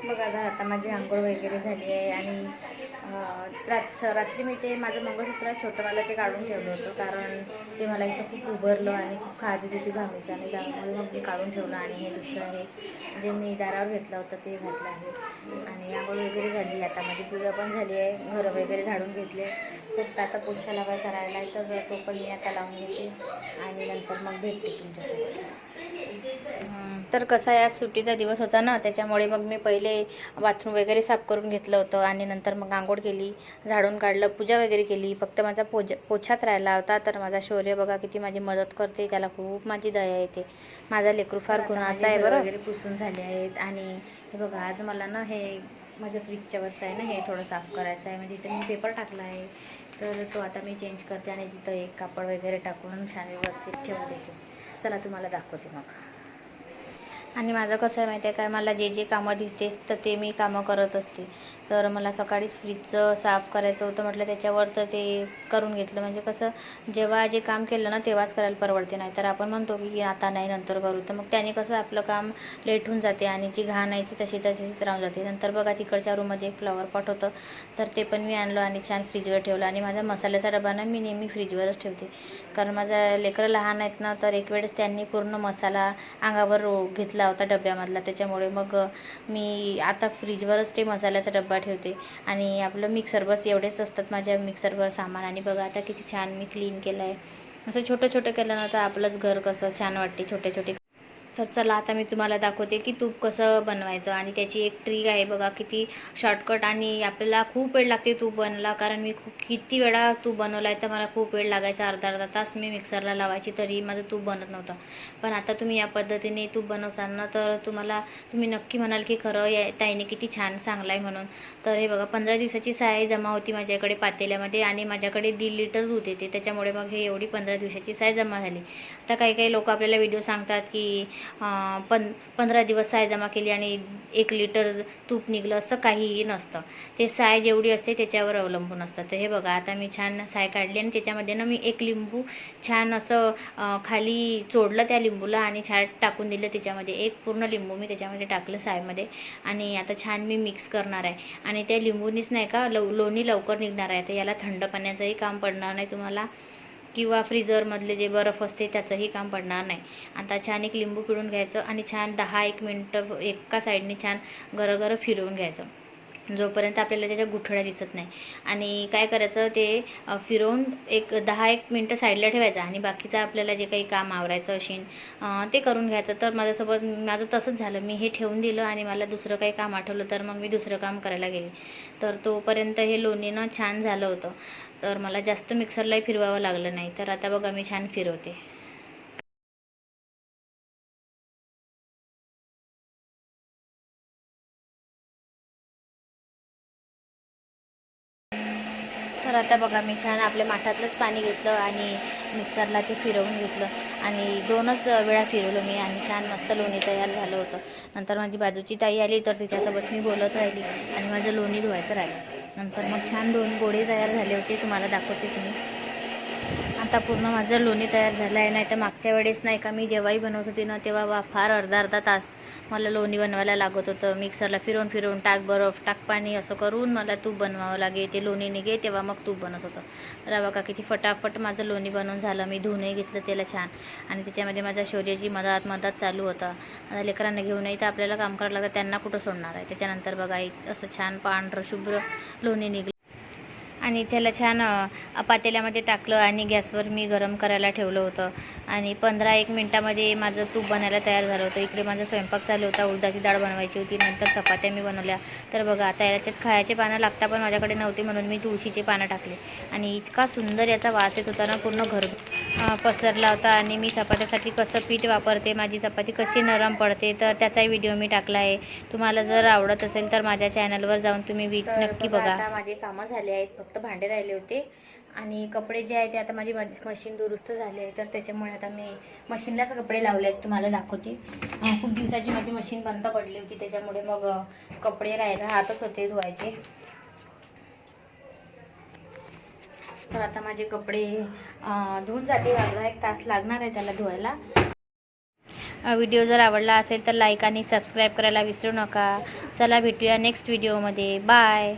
बघा आता आता माझी आंघोळ वगैरे झाली आहे आणि रात रात्री मी ते माझं मंगळसूत्र छोटंवालं ते काढून ठेवलं होतं कारण ते मला इथं खूप उभरलं आणि खूप खाजत होती घामीची आणि त्यामुळे मग मी काढून ठेवलं आणि हे दुसरं आहे जे मी दारावर घेतलं होतं ते घातलं आहे. आणि आंघोळ वगैरे झाली आता माझी पूजा पण झाली आहे घरं वगैरे झाडून घेतले. फक्त आता पोछा लावायचा राहिला आहे तर तो पण मी आता लावून घेते आणि नंतर मग भेटते तुमच्यासोबत. तर कसा या सुट्टीचा दिवस होता ना त्याच्यामुळे मग मी पहिले बाथरूम वगैरे साफ करून घेतलं होतं आणि नंतर मग आंघोळ केली झाडून काढलं पूजा वगैरे केली फक्त माझा पोजा पोछाच राहिला होता. तर माझा शौर्य बघा किती माझी मदत करते त्याला खूप माझी दया येते. माझा लेकरू फार गुणाचा आहे बरं. वगैरे पुसून झाले आहेत आणि हे बघा आज मला ना हे माझ्या फ्रीजच्या वरचं आहे ना हे थोडं साफ करायचं आहे. म्हणजे इथे मी पेपर टाकला आहे. तर तो आता मी चेंज करते आणि तिथं एक कापड वगैरे टाकून छान व्यवस्थित ठेवून देते. चला तुम्हाला दाखवते मग. आणि माझं कसं आहे माहिती आहे काय मला जे जे कामं दिसते तर ते मी कामं करत असते. तर मला सकाळीच फ्रीजचं साफ करायचं होतं म्हटलं त्याच्यावर तर ते करून घेतलं. म्हणजे कसं जेव्हा जे काम केलं ना तेव्हाच करायला परवडते. नाही तर आपण म्हणतो की आता नाही नंतर करू. तर मग त्याने कसं आपलं काम लेट होऊन जाते आणि जी घाण आहे ती तशी तशीच राहून जाते. नंतर बघा तिकडच्या रूममध्ये एक फ्लॉवर पॉट होतं. तर ते पण मी आणलं आणि छान फ्रीजवर ठेवलं. आणि माझा मसाल्याचा डबा ना मी नेहमी फ्रीजवरच ठेवते. कारण माझा लेकरं लहान आहेत ना तर एक वेळेस त्यांनी पूर्ण मसाला अंगावर घेतला होता डब्यामधला. त्याच्यामुळे मग मी आता फ्रीजवरच ते मसाल्याचा डब्बा ठेवते. आणि आपलं मिक्सर बस एवढेच असतात माझ्या मिक्सरवर सामान. आणि बघा आता किती छान मी क्लीन केलं आहे असं छोटं छोटं केलं ना तर आपलंच घर कसं छान वाटते. छोटे छोटे तर चला आता मी तुम्हाला दाखवते की तूप कसं बनवायचं. आणि त्याची एक ट्रिक आहे बघा किती शॉर्टकट आणि आपल्याला खूप वेळ लागते तूप बनला कारण मी खूप किती वेळा तूप बनवला आहे तर मला खूप वेळ लागायचा. अर्धा अर्धा तास मी मिक्सरला लावायची. तरी माझं तूप बनत नव्हतं. पण आता तुम्ही या पद्धतीने तूप बनवसाल ना तर तुम्हाला तुम्ही नक्की म्हणाल की खरं या ताईने किती छान सांगला आहे म्हणून. तर हे बघा पंधरा दिवसाची साय जमा होती माझ्याकडे पातेल्यामध्ये आणि माझ्याकडे दीड लिटर दूध येते. त्याच्यामुळे मग हे एवढी पंधरा दिवसाची साय जमा झाली. आता काही काही लोक आपल्याला व्हिडिओ सांगतात की पं पंधरा दिवस साय जमा केली आणि एक लिटर तूप निघलं असं काहीही नसतं. ते साय जेवढी असते त्याच्यावर अवलंबून असतं. तर हे बघा आता मी छान साय काढली आणि त्याच्यामध्ये ना मी एक लिंबू छान असं खाली चोडलं त्या लिंबूला आणि छान टाकून दिलं त्याच्यामध्ये. एक पूर्ण लिंबू मी त्याच्यामध्ये टाकलं सायमध्ये आणि आता छान मी मिक्स करणार आहे. आणि त्या लिंबूनीच नाही का लव लोणी लवकर निघणार आहे. तर याला थंड पाण्याचंही काम पडणार नाही तुम्हाला. किंवा फ्रीजरमधले जे बर्फ असते त्याचंही काम पडणार नाही. आता छान एक लिंबू पिळून घ्यायचं आणि छान दहा एक मिनटं एका साईडने छान गरगरं फिरवून घ्यायचं. जोपर्यंत आपल्याला त्याच्या गुठळ्या दिसत नाही. आणि काय करायचं ते फिरवून एक दहा एक मिनटं साईडला ठेवायचं आणि बाकीचं आपल्याला जे काही काम आवरायचं असेल ते करून घ्यायचं. तर माझ्यासोबत माझं तसंच झालं. मी हे ठेवून दिलं आणि मला दुसरं काही काम आठवलं तर मग मी दुसरं काम करायला गेले. तर तोपर्यंत हे लोणीनं छान झालं होतं. तर मला जास्त मिक्सरलाही फिरवावं लागलं नाही. तर आता बघा मी छान फिरवते. तर आता बघा मी छान आपल्या माठातलंच पाणी घेतलं आणि मिक्सरला ते फिरवून घेतलं. आणि दोनच वेळा फिरवलं मी आणि छान मस्त लोणी तयार झालं होतं. नंतर माझी बाजूची ताई आली तर तिच्यासोबत मी बोलत राहिली आणि माझं लोणी धुवायचं राहिलं. नंतर मग छान दोन गोळे तयार झाले होते तुम्हाला दाखवते तुम्ही. आता पूर्ण माझं लोणी तयार झालं आहे नाही तर मागच्या वेळेस नाही का मी जेव्हाही बनवत होती ना तेव्हा वा फार अर्धा अर्धा तास मला लोणी बनवायला लागत होतं. मिक्सरला फिरवून फिरवून टाक बर्फ टाक पाणी असं करून मला तूप बनवावं लागे ते लोणी निघे तेव्हा मग तूप बनत होतं. तर बघा किती फटाफट माझं लोणी बनवून झालं. मी धुवूनही घेतलं त्याला छान. आणि त्याच्यामध्ये माझ्या शौर्याची मदत मदत चालू होता. आता लेकरांना घेऊनही तर आपल्याला काम करावं लागतं त्यांना कुठं सोडणार आहे? त्याच्यानंतर बघा एक असं छान पांढरं शुभ्र लोणी निघलं. आणि त्याला छान पातेल्यामध्ये टाकलं आणि गॅसवर मी गरम करायला ठेवलं होतं. आणि पंधरा एक मिनटामध्ये माझं तूप बनायला तयार झालं होतं. इकडे माझा स्वयंपाक चालू होता. उडदाची डाळ बनवायची होती. नंतर चपात्या मी बनवल्या. तर बघा आता याच्यात खायचे पानं लागता पण माझ्याकडे नव्हती म्हणून मी तुळशीचे पानं टाकले. आणि इतका सुंदर याचा वास येत होता ना पूर्ण घर पसरला होता आणि मी चपात्यासाठी कसं पीठ वापरते माझी चपाती कशी नरम पडते तर त्याचाही व्हिडिओ मी टाकला आहे. तुम्हाला जर आवडत असेल तर माझ्या चॅनलवर जाऊन तुम्ही वी नक्की बघा माझे कामं झाले आहेत फक्त भांडे राहिले होते. आणि कपडे जे आहे ते आता माझी मशीन दुरुस्त झाली आहे तर त्याच्यामुळे आता मी मशीनलाच कपडे लावले आहेत तुम्हाला दाखवते. खूप दिवसाची माझी मशीन बंद पडली होती त्याच्यामुळे मग कपडे राह राहतच होते धुवायचे. तर आता माझे कपडे धुवून जाते. अर्धा एक तास लागणार आहे त्याला धुवायला. व्हिडिओ जर आवडला असेल तर लाईक आणि सबस्क्राईब करायला विसरू नका. चला भेटूया नेक्स्ट व्हिडिओमध्ये बाय